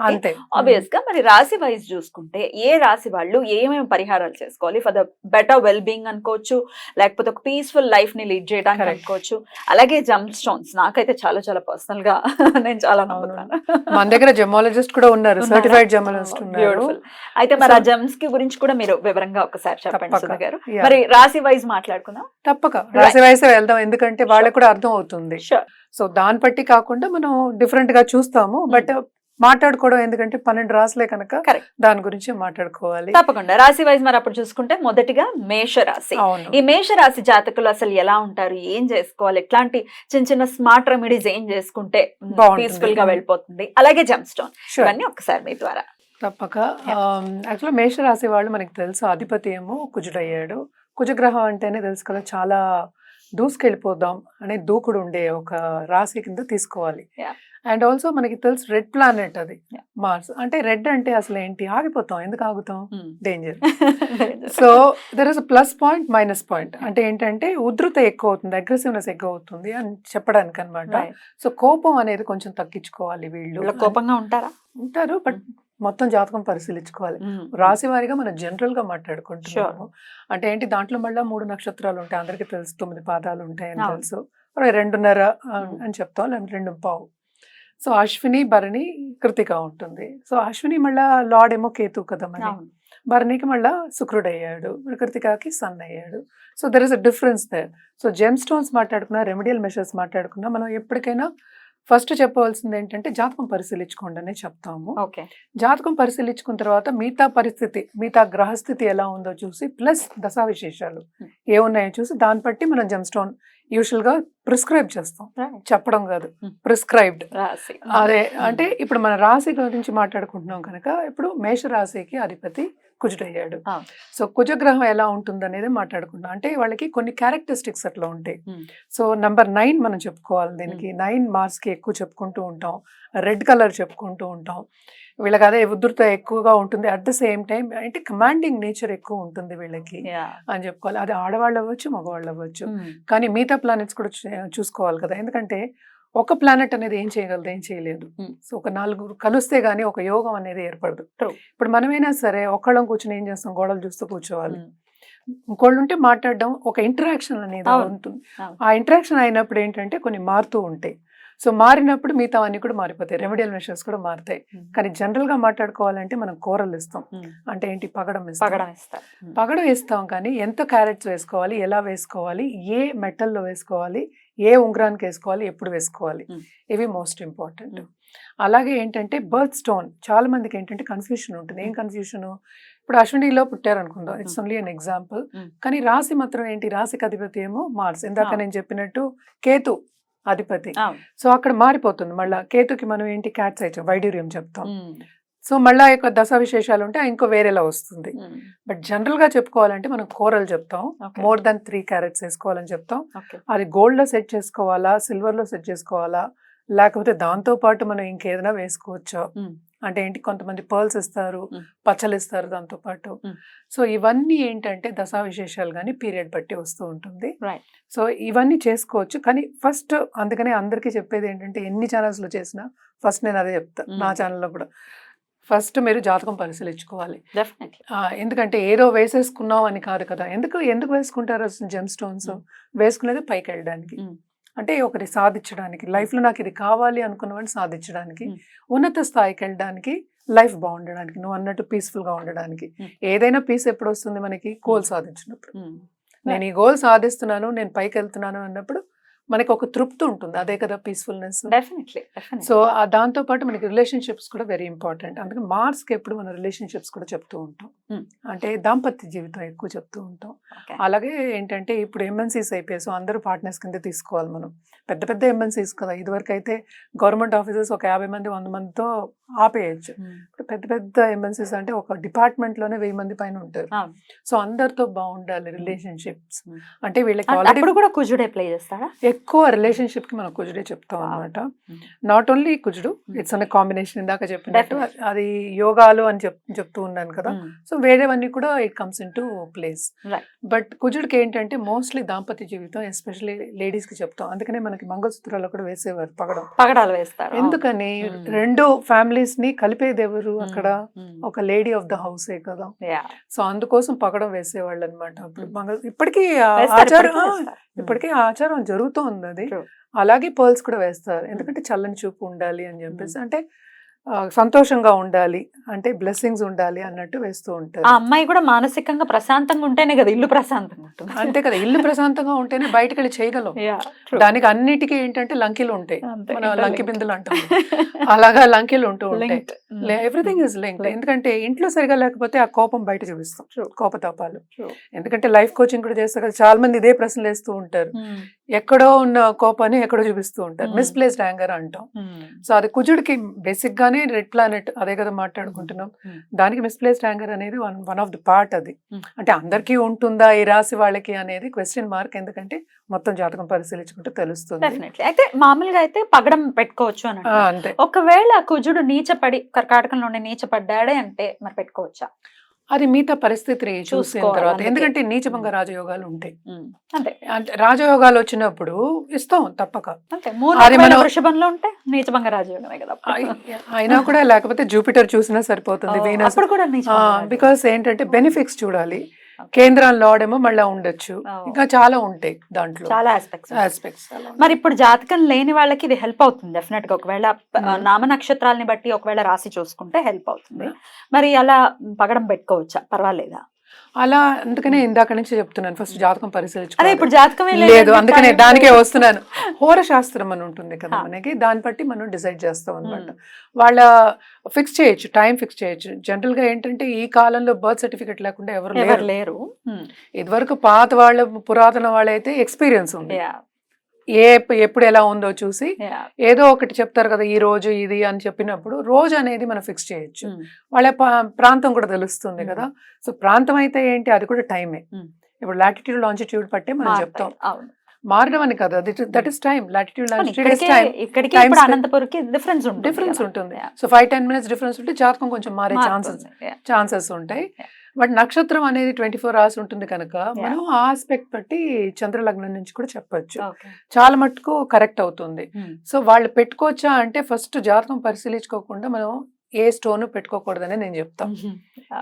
అంతే. ఆబ్వియస్గా మరి రాశి వైజ్ చూసుకుంటే ఏ రాశి వాళ్ళు ఏమేమి పరిహారాలు చేసుకోవాలి? For the better well being అనుకోవచ్చు లేకపోతే ఒక పీస్ఫుల్ లైఫ్ని లీడ్ చేయడానికి. అనుకోవచ్చు. అలాగే జంప్ స్టోన్స్ నాకైతే చాలా చాలా పర్సనల్గా నేను చాలా. నమ్ముతాను. మన దగ్గర జెమాలజిస్ట్ కూడా ఉన్నారు? సర్టిఫైడ్ జెమాలజిస్ట్ ఉన్నారు. Beautiful. అయితే మరి ఆ జమ్స్కి గురించి కూడా మీరు వివరంగా ఒకసారి చెప్పండి గారు. మరి రాశి వైజ్ మాట్లాడుకుందాం. తప్పక. రాశి వయసే వెళ్దాం ఎందుకంటే వాళ్ళకి కూడా అర్థం అవుతుంది. సో దాన్ని బట్టి కాకుండా మనం డిఫరెంట్గా చూస్తాము. బట్ మాట్లాడుకోవడం ఎందుకంటే పన్నెండు రాసులే కనుక. దాని గురించి మాట్లాడుకోవాలి. తప్పకుండా. రాశి వైజ్ మరి అప్పుడు చూసుకుంటే మొదటిగా మేష రాశి ఈ మేష రాశి జాతకులు అసలు ఎలా ఉంటారు? ఏం చేసుకోవాలి? ఎట్లాంటి చిన్న చిన్న స్మార్ట్ రెమెడీస్ ఏం చేసుకుంటే. పీస్ఫుల్గా వెళ్ళిపోతుంది? అలాగే జంప్ స్టోన్. ఇవన్నీ ఒకసారి మీ ద్వారా. తప్పక. యాక్చువల్గా మేషరాశి వాళ్ళు మనకి తెలుసు. అధిపతి ఏమో కుజుడయ్యాడు. కుజగ్రహం అంటేనే తెలుసు కదా చాలా దూసుకెళ్ళిపోదాం అనే దూకుడు ఉండే ఒక రాశి కింద తీసుకోవాలి. అండ్ ఆల్సో మనకి తెలుసు రెడ్ ప్లానెట్ అది. మార్స్. అంటే రెడ్ అంటే అసలు ఏంటి? ఆగిపోతాం. ఎందుకు ఆగుతాం? Danger. So there is plus point minus point అంటే ఏంటంటే ఉధృత ఎక్కువ అవుతుంది అగ్రెసివ్నెస్ ఎక్కువ అవుతుంది అని చెప్పడానికి అనమాట సో కోపం అనేది కొంచెం తగ్గించుకోవాలి వీళ్ళు. కోపంగా ఉంటారా? ఉంటారు బట్ మొత్తం జాతకం పరిశీలించుకోవాలి. రాశి వారిగా మనం జనరల్గా మాట్లాడుకుంటున్నాము అంటే ఏంటి? దాంట్లో మళ్ళీ మూడు నక్షత్రాలు ఉంటాయి. అందరికీ తెలుసు తొమ్మిది పాదాలు ఉంటాయని అవును. తెలుసు. రెండున్నర. అని చెప్తాం. లేదంటే రెండు పావు. సో అశ్విని భరణి కృతిక ఉంటుంది. సో అశ్విని మళ్ళా లార్డ్ ఏమో కేతు కదా మరి. భరణికి మళ్ళా శుక్రుడు అయ్యాడు కృతికాకి సన్ అయ్యాడు. So there is a difference there so gem stones మాట్లాడుకున్నా రెమెడియల్ మెషర్స్ మాట్లాడుకున్నా మనం ఎప్పటికైనా ఫస్ట్ చెప్పవలసింది ఏంటంటే జాతకం పరిశీలించుకోండి అనే చెప్తాము. ఓకే. జాతకం పరిశీలించుకున్న తర్వాత మిగతా పరిస్థితి మిగతా గ్రహస్థితి ఎలా ఉందో చూసి ప్లస్ దశా విశేషాలు Hmm. ఏమున్నాయో చూసి దాన్ని బట్టి మనం జెమ్ స్టోన్ యూజువల్గా ప్రిస్క్రైబ్ చేస్తాం. చెప్పడం కాదు. Hmm. ప్రిస్క్రైబ్డ్. రాశి. అదే అంటే ఇప్పుడు మన రాశి గురించి మాట్లాడుకుంటున్నాం కనుక ఇప్పుడు మేష రాశికి అధిపతి కుజుడయ్యాడు. సో కుజగ్రహం ఎలా ఉంటుంది అనేది మాట్లాడుకుంటాం అంటే వాళ్ళకి కొన్ని క్యారెక్టరిస్టిక్స్ అట్లా ఉంటాయి. Hmm. సో నంబర్ నైన్ మనం చెప్పుకోవాలి దీనికి. నైన్ మార్క్స్కి ఎక్కువ చెప్పుకుంటూ ఉంటాం. రెడ్ కలర్ చెప్పుకుంటూ ఉంటాం. వీళ్ళకి అదే ఉధృత ఎక్కువగా ఉంటుంది. అట్ ద సేమ్ టైం అంటే కమాండింగ్ నేచర్ ఎక్కువ ఉంటుంది వీళ్ళకి అని చెప్పుకోవాలి. అది ఆడవాళ్ళు అవ్వచ్చు మగవాళ్ళు అవ్వచ్చు. కానీ మిగతా ప్లానెట్స్ కూడా చూసుకోవాలి కదా. ఎందుకంటే ఒక ప్లానెట్ అనేది ఏం చేయగలదు ఏం చేయలేదు. Hmm. సో ఒక నలుగురు కలిస్తే గానీ ఒక యోగం అనేది ఏర్పడదు. ఇప్పుడు మనమైనా సరే ఒక్కళ్ళం కూర్చొని ఏం చేస్తాం? గోడలు చూస్తూ కూర్చోవాలి. ఇంకోళ్ళు ఉంటే మాట్లాడడం ఒక ఇంటరాక్షన్ అనేది. ఉంటుంది. ఆ ఇంటరాక్షన్ అయినప్పుడు ఏంటంటే కొన్ని మారుతూ ఉంటాయి. సో మారినప్పుడు మిగతా అన్ని కూడా మారిపోతాయి. రెమెడియల్ మెషర్స్ కూడా మారుతాయి. కానీ జనరల్గా మాట్లాడుకోవాలంటే మనం కూరలు ఇస్తాం. అంటే ఏంటి? పగడం ఇస్తాం. పగడం ఇస్తారు. పగడం వేస్తాం కానీ ఎంత క్యారెట్స్ వేసుకోవాలి? ఎలా వేసుకోవాలి? ఏ మెటల్లో వేసుకోవాలి? ఏ ఉంగరానికి వేసుకోవాలి? ఎప్పుడు వేసుకోవాలి. ఇవి మోస్ట్ ఇంపార్టెంట్. అలాగే ఏంటంటే బర్త్ స్టోన్. చాలా మందికి ఏంటంటే కన్ఫ్యూషన్ ఉంటుంది. ఏం కన్ఫ్యూషన్? ఇప్పుడు అశ్వినిలో పుట్టారు అనుకుందాం. It's only an example. కానీ రాశి మాత్రం ఏంటి? రాశికి అధిపతి ఏమో మార్స్ ఇందాక. నేను చెప్పినట్టు కేతు. అధిపతి. సో అక్కడ మారిపోతుంది. మళ్ళీ కేతుకి మనం ఏంటి? క్యాట్స్ అయితే వైడూర్యం చెప్తాం. సో మళ్ళీ యొక్క దశ విశేషాలు ఉంటే ఇంకో వేరేలా వస్తుంది. బట్ జనరల్గా చెప్పుకోవాలంటే మనం కూరలు చెప్తాం. మోర్ దాన్ త్రీ క్యారెట్స్ వేసుకోవాలని చెప్తాం. అది గోల్డ్లో సెట్ చేసుకోవాలా? సిల్వర్లో సెట్ చేసుకోవాలా? లేకపోతే దాంతో పాటు మనం ఇంకేదైనా వేసుకోవచ్చా. అంటే ఏంటి కొంతమంది పర్ల్స్ ఇస్తారు. పచ్చలు ఇస్తారు దాంతో పాటు. సో ఇవన్నీ ఏంటంటే దశా విశేషాలు కానీ పీరియడ్ బట్టి వస్తూ ఉంటుంది. సో ఇవన్నీ చేసుకోవచ్చు కానీ ఫస్ట్ అందుకనే అందరికీ చెప్పేది ఏంటంటే ఎన్ని ఛానల్స్లో చేసినా ఫస్ట్ నేను అదే చెప్తా Mm. నా ఛానల్లో కూడా ఫస్ట్ మీరు జాతకం పరిశీలించుకోవాలి ఎందుకంటే ఏదో వేసేసుకున్నాం అని కాదు కదా ఎందుకు ఎందుకు వేసుకుంటారు జెమ్ స్టోన్స్. వేసుకునేది పైకి వెళ్ళడానికి. అంటే ఒకటి సాధించడానికి లైఫ్లో నాకు ఇది కావాలి అనుకున్నవాడిని సాధించడానికి. ఉన్నత స్థాయికి వెళ్ళడానికి లైఫ్ బాగుండడానికి నువ్వు అన్నట్టు పీస్ఫుల్గా ఉండడానికి. ఏదైనా పీస్ ఎప్పుడు వస్తుంది మనకి గోల్ సాధించినప్పుడు. నేను ఈ గోల్ సాధిస్తున్నాను నేను పైకి వెళ్తున్నాను అన్నప్పుడు మనకి ఒక తృప్తి ఉంటుంది. అదే కదా పీస్ఫుల్నెస్ డెఫినెట్లీ సో దాంతో పాటు మనకి రిలేషన్షిప్స్ కూడా వెరీ ఇంపార్టెంట్ అందుకే మార్క్స్కి ఎప్పుడు మన రిలేషన్షిప్స్ కూడా చెప్తూ ఉంటాం. Hmm. అంటే దాంపత్య జీవితం ఎక్కువ చెప్తూ ఉంటాం. అలాగే ఏంటంటే ఇప్పుడు ఎంఎన్సీస్ అయిపోయాయి. సో అందరూ పార్ట్నర్స్ కింద తీసుకోవాలి మనం. పెద్ద పెద్ద ఎంఎన్సీస్ కదా. ఇదివరకు అయితే గవర్నమెంట్ ఆఫీసర్స్ ఒక యాభై మంది వంద మందితో ఆపేయచ్చు. ఇప్పుడు పెద్ద పెద్ద ఎంఎన్సీస్ అంటే ఒక డిపార్ట్మెంట్లోనే వెయ్యి మంది పైన ఉంటారు. సో అందరితో బాగుండాలి రిలేషన్షిప్స్ Hmm. అంటే వీళ్ళకి ఆల్రెడీ కూడా కుజుడే ప్లే చేస్తాడా? ఎక్కువ రిలేషన్షిప్కి మనం కుజుడే చెప్తాం. అనమాట. నాట్ ఓన్లీ కుజుడు. ఇట్స్ అనే కాంబినేషన్ ఇందాక చెప్పినట్టు. అది యోగాలు అని చెప్ చెప్తూ ఉన్నాను కదా. సో వేరేవన్నీ కూడా it comes into place. But కుజుడికి ఏంటంటే మోస్ట్లీ దాంపత్య జీవితం ఎస్పెషల్లీ లేడీస్కి చెప్తాం అందుకనే మనకి మంగళసూత్రాలు కూడా వేసేవారు పగడం పగడాలు వేస్తారు ఎందుకని. రెండు ఫ్యామిలీస్ని కలిపేది ఎవరు. అక్కడ. ఒక లేడీ ఆఫ్ ద హౌసే కదా. సో అందుకోసం పగడం వేసేవాళ్ళు అనమాట ఇప్పటికీ ఆచారం ఇప్పటికీ ఆచారం జరుగుతోంది అది True. అలాగే పర్ల్స్ కూడా వేస్తారు. ఎందుకంటే చల్లని చూపు ఉండాలి అని చెప్పేసి. అంటే ఆ, సంతోషంగా ఉండాలి. అంటే బ్లెస్సింగ్స్ ఉండాలి అన్నట్టు వేస్తూ ఉంటారు. ఆ అమ్మాయి కూడా మానసికంగా ప్రశాంతంగా ఉంటేనే కదా ఇల్లు ప్రశాంతంగా ఉంటుంది. అంతే కదా. ఇల్లు ప్రశాంతంగా ఉంటేనే బయటకు వెళ్ళి చేయగలం. దానికి అన్నిటికీ ఏంటంటే లంకిలు ఉంటాయి. మన లంకి. బిందులు అంటాం అలాగా లంకిలు ఉంటూ ఉంటాయి. Everything is link. ఎందుకంటే ఇంట్లో సరిగా లేకపోతే ఆ కోపం బయట చూపిస్తాం. కోపతాపాలు. ఎందుకంటే లైఫ్ కోచింగ్ కూడా చేస్తారు కదా. చాలా మంది ఇదే ప్రశ్నలు వేస్తూ ఉంటారు. ఉమ్. ఎక్కడో ఉన్న కోపాన్ని ఎక్కడో చూపిస్తూ ఉంటారు. మిస్ప్లేస్డ్ యాంగర్ అంటాం. సో అది కుజుడికి బేసిక్ గానే రెడ్ ప్లానెట్ అదే కదా మాట్లాడుకుంటున్నాం. దానికి మిస్ప్లేస్డ్ యాంగర్ అనేది one one of the part అది. అంటే అందరికీ ఉంటుందా ఈ రాశి వాళ్ళకి అనేది క్వశ్చన్ మార్క్ ఎందుకంటే మొత్తం జాతకం పరిశీలించుకుంటే తెలుస్తుంది అయితే మామూలుగా అయితే పగడం పెట్టుకోవచ్చు అని. అంతే ఒకవేళ కుజుడు నీచపడి కర్కాటకంలోనే నీచపడ్డాడే అంటే మరి పెట్టుకోవచ్చా అది మిగతా పరిస్థితిని చూసిన తర్వాత. ఎందుకంటే నీచభంగ రాజయోగాలు ఉంటాయి. అంతే. అంటే రాజయోగాలు వచ్చినప్పుడు ఇస్తాం తప్పక. వృషభంలో ఉంటే నీచభంగ రాజయోగమే కదా అయి- అయినా కూడా లేకపోతే జూపిటర్ చూసినా సరిపోతుంది. బికాస్ ఏంటంటే బెనిఫిట్స్ చూడాలి. Okay. కేంద్రాల్లో ఆడేమో మళ్ళీ ఉండొచ్చు. ఇంకా చాలా ఉంటాయి దాంట్లో చాలా ఆస్పెక్ట్స్ ఆస్పెక్ట్స్ మరి ఇప్పుడు జాతకం లేని వాళ్ళకి ఇది హెల్ప్ అవుతుంది డెఫినెట్గా ఒకవేళ Hmm. నామ నక్షత్రాలని బట్టి ఒకవేళ రాసి చూసుకుంటే హెల్ప్ అవుతుంది Hmm. మరి అలా పగడం పెట్టుకోవచ్చా పర్వాలేదా అలా అందుకనే ఇందాక నుంచి చెప్తున్నాను ఫస్ట్ జాతకం అదే పరిశీలించుకోవాలి ఇప్పుడు జాతకమే లేదు అందుకనే కానీ దానికే వస్తున్నాను హోర శాస్త్రం అని ఉంటుంది కదా. మనకి దాన్ని బట్టి మనం డిసైడ్ చేస్తాం అనమాట Hmm. వాళ్ళ ఫిక్స్ చేయొచ్చు టైం ఫిక్స్ చేయొచ్చు జనరల్గా ఏంటంటే ఈ కాలంలో బర్త్ సర్టిఫికెట్ లేకుండా ఎవరు లేరు. ఇదివరకు పాత వాళ్ళ పురాతన వాళ్ళైతే ఎక్స్పీరియన్స్ ఉంది ఏ ఎప్పుడు ఎలా ఉందో చూసి. ఏదో ఒకటి చెప్తారు కదా ఈ రోజు ఇది అని చెప్పినప్పుడు రోజు అనేది మనం ఫిక్స్ చేయొచ్చు. వాళ్ళ ప్రాంతం కూడా తెలుస్తుంది. కదా సో ప్రాంతం అయితే ఏంటి అది కూడా టైమే. ఇప్పుడు లాటిట్యూడ్ లాంజిట్యూడ్ పట్టే మనం. చెప్తాం మారడం అని కదా దట్ ఇస్ టైం లాటిట్యూడ్ ఇక్కడికే అనంతపురికి డిఫరెన్స్ ఉంటుంది డిఫరెన్స్. ఉంటుంది. So five ten minutes difference ఉంటే జాతకం కొంచెం మారే ఛాన్సెస్. ఛాన్సెస్ ఉంటాయి. బట్ నక్షత్రం అనేది ట్వంటీ ఫోర్ అవర్స్ ఉంటుంది కనుక మనం ఆ ఆస్పెక్ట్ బట్టి చంద్రలగ్నం నుంచి కూడా చెప్పొచ్చు. చాలా మట్టుకు కరెక్ట్ అవుతుంది Hmm. సో వాళ్ళు పెట్టుకోవచ్చా అంటే ఫస్ట్ జాతకం పరిశీలించుకోకుండా మనం ఏ స్టోన్ పెట్టుకోకూడదని నేను చెప్తాను.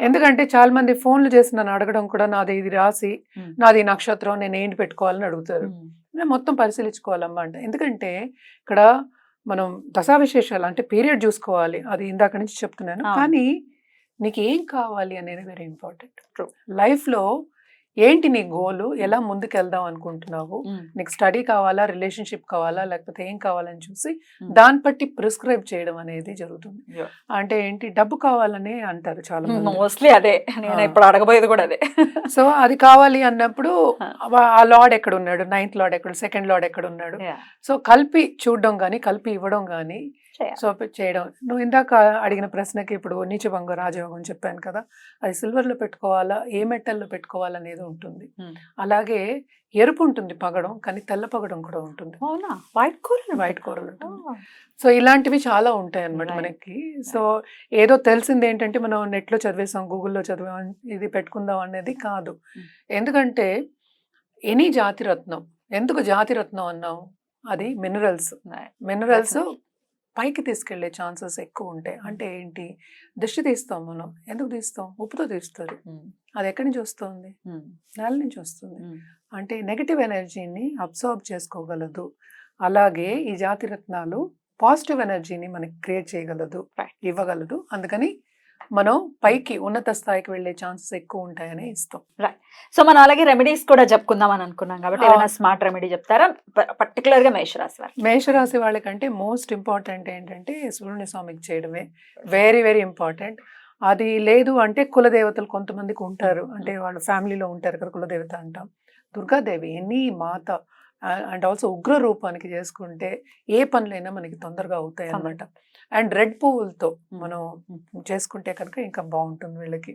ఎందుకంటే చాలా మంది ఫోన్లు చేసి నన్ను అడగడం కూడా నాది ఇది రాసి. నాది నక్షత్రం నేను ఏంటి పెట్టుకోవాలని అడుగుతారు. నేను మొత్తం పరిశీలించుకోవాలమ్మా అంటే ఎందుకంటే ఇక్కడ మనం దశా విశేషాలు అంటే పీరియడ్ చూసుకోవాలి అది ఇందాక నుంచి చెప్తున్నాను. కానీ నీకు ఏం కావాలి అనేది వెరీ ఇంపార్టెంట్. లైఫ్లో ఏంటి నీ గోలు? ఎలా ముందుకు వెళ్దాం అనుకుంటున్నావు. నీకు స్టడీ కావాలా? రిలేషన్షిప్ కావాలా? లేకపోతే ఏం కావాలని చూసి. దాన్ని బట్టి ప్రిస్క్రైబ్ చేయడం అనేది జరుగుతుంది. అంటే ఏంటి? డబ్బు కావాలని అంటారు చాలా మోస్ట్లీ అదే. నేను. ఇప్పుడు అడగబోయేది కూడా అదే. సో అది కావాలి అన్నప్పుడు ఆ. లార్డ్ ఎక్కడ ఉన్నాడు నైన్త్ లార్డ్ ఎక్కడ? సెకండ్ లార్డ్ ఎక్కడ ఉన్నాడు. సో కలిపి చూడడం కానీ కలిపి ఇవ్వడం కానీ చేయాలి. సో చేయడం. నువ్వు ఇందాక అడిగిన ప్రశ్నకి ఇప్పుడు నీచభంగ రాజయోగం చెప్పాను కదా అది సిల్వర్లో పెట్టుకోవాలా ఏ మెటల్లో పెట్టుకోవాలనేది ఉంటుంది. అలాగే ఎరుపు ఉంటుంది పగడం కానీ తెల్ల పగడం కూడా ఉంటుంది. అవునా? వైట్ కూర వైట్ కూరలు ఉంటుంది. సో ఇలాంటివి చాలా ఉంటాయి అన్నమాట Right. మనకి. సో ఏదో తెలిసింది ఏంటంటే మనం నెట్లో చదివేసాం గూగుల్లో చదివాం ఇది పెట్టుకుందాం అనేది కాదు. ఎందుకంటే ఎనీ జాతి రత్నం ఎందుకు జాతి రత్నం అన్నాం అది మినరల్స్ మినరల్స్ పైకి తీసుకెళ్ళే ఛాన్సెస్ ఎక్కువ ఉంటాయి అంటే ఏంటి? దిష్టి తీస్తాం మనం. ఎందుకు తీస్తాం? ఉప్పుతో తీస్తారు. అది ఎక్కడి నుంచి వస్తుంది? నేల నుంచి వస్తుంది. అంటే నెగటివ్ ఎనర్జీని అబ్జర్వ్ చేసుకోగలదు. అలాగే ఈ జాతి రత్నాలు పాజిటివ్ ఎనర్జీని మనకి క్రియేట్ చేయగలదు. ఇవ్వగలదు. అందుకని మనం పైకి ఉన్నత స్థాయికి వెళ్ళే ఛాన్సెస్ ఎక్కువ ఉంటాయని ఇస్తాం. సో మనం అలాగే రెమెడీస్ కూడా చెప్పుకుందాం అని అనుకున్నాం కాబట్టి ఆ. ఏదైనా స్మార్ట్ రెమెడీ చెప్తారా? పర్టికులర్గా మేషరాశి వారు మేషరాశి వాళ్ళకంటే మోస్ట్ ఇంపార్టెంట్ ఏంటంటే సుబ్రహ్మణ్య స్వామికి చేయడమే. వెరీ వెరీ ఇంపార్టెంట్ అది లేదు అంటే కులదేవతలు కొంతమందికి ఉంటారు. అంటే వాళ్ళ ఫ్యామిలీలో ఉంటారు కదా కులదేవత అంటాం. దుర్గాదేవి ఎనీ మాత అండ్ ఆల్సో ఉగ్ర రూపానికి చేసుకుంటే ఏ పనులైనా మనకి తొందరగా అవుతాయి అన్నమాట. అండ్ రెడ్ పువ్వులతో మనం చేసుకుంటే కనుక ఇంకా బాగుంటుంది వీళ్ళకి.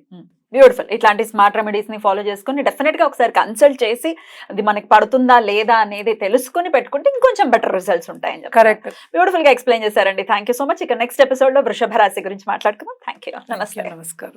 బ్యూటిఫుల్ ఇట్లాంటి స్మార్ట్ రెమెడీస్ని ఫాలో చేసుకుని డెఫినెట్గా ఒకసారి కన్సల్ట్ చేసి అది మనకి పడుతుందా లేదా అనేది తెలుసుకుని పెట్టుకుంటే ఇంకొంచెం బెటర్ రిజల్ట్స్ ఉంటాయని చెప్పి కరెక్ట్ బ్యూటిఫుల్గా ఎక్స్ప్లెయిన్ చేశారండి. థ్యాంక్ యూ సో మచ్ ఇక నెక్స్ట్ ఎపిసోడ్లో వృషభ రాశి గురించి మాట్లాడుకుందాం. థ్యాంక్ యూ నమస్తే. నమస్కారం.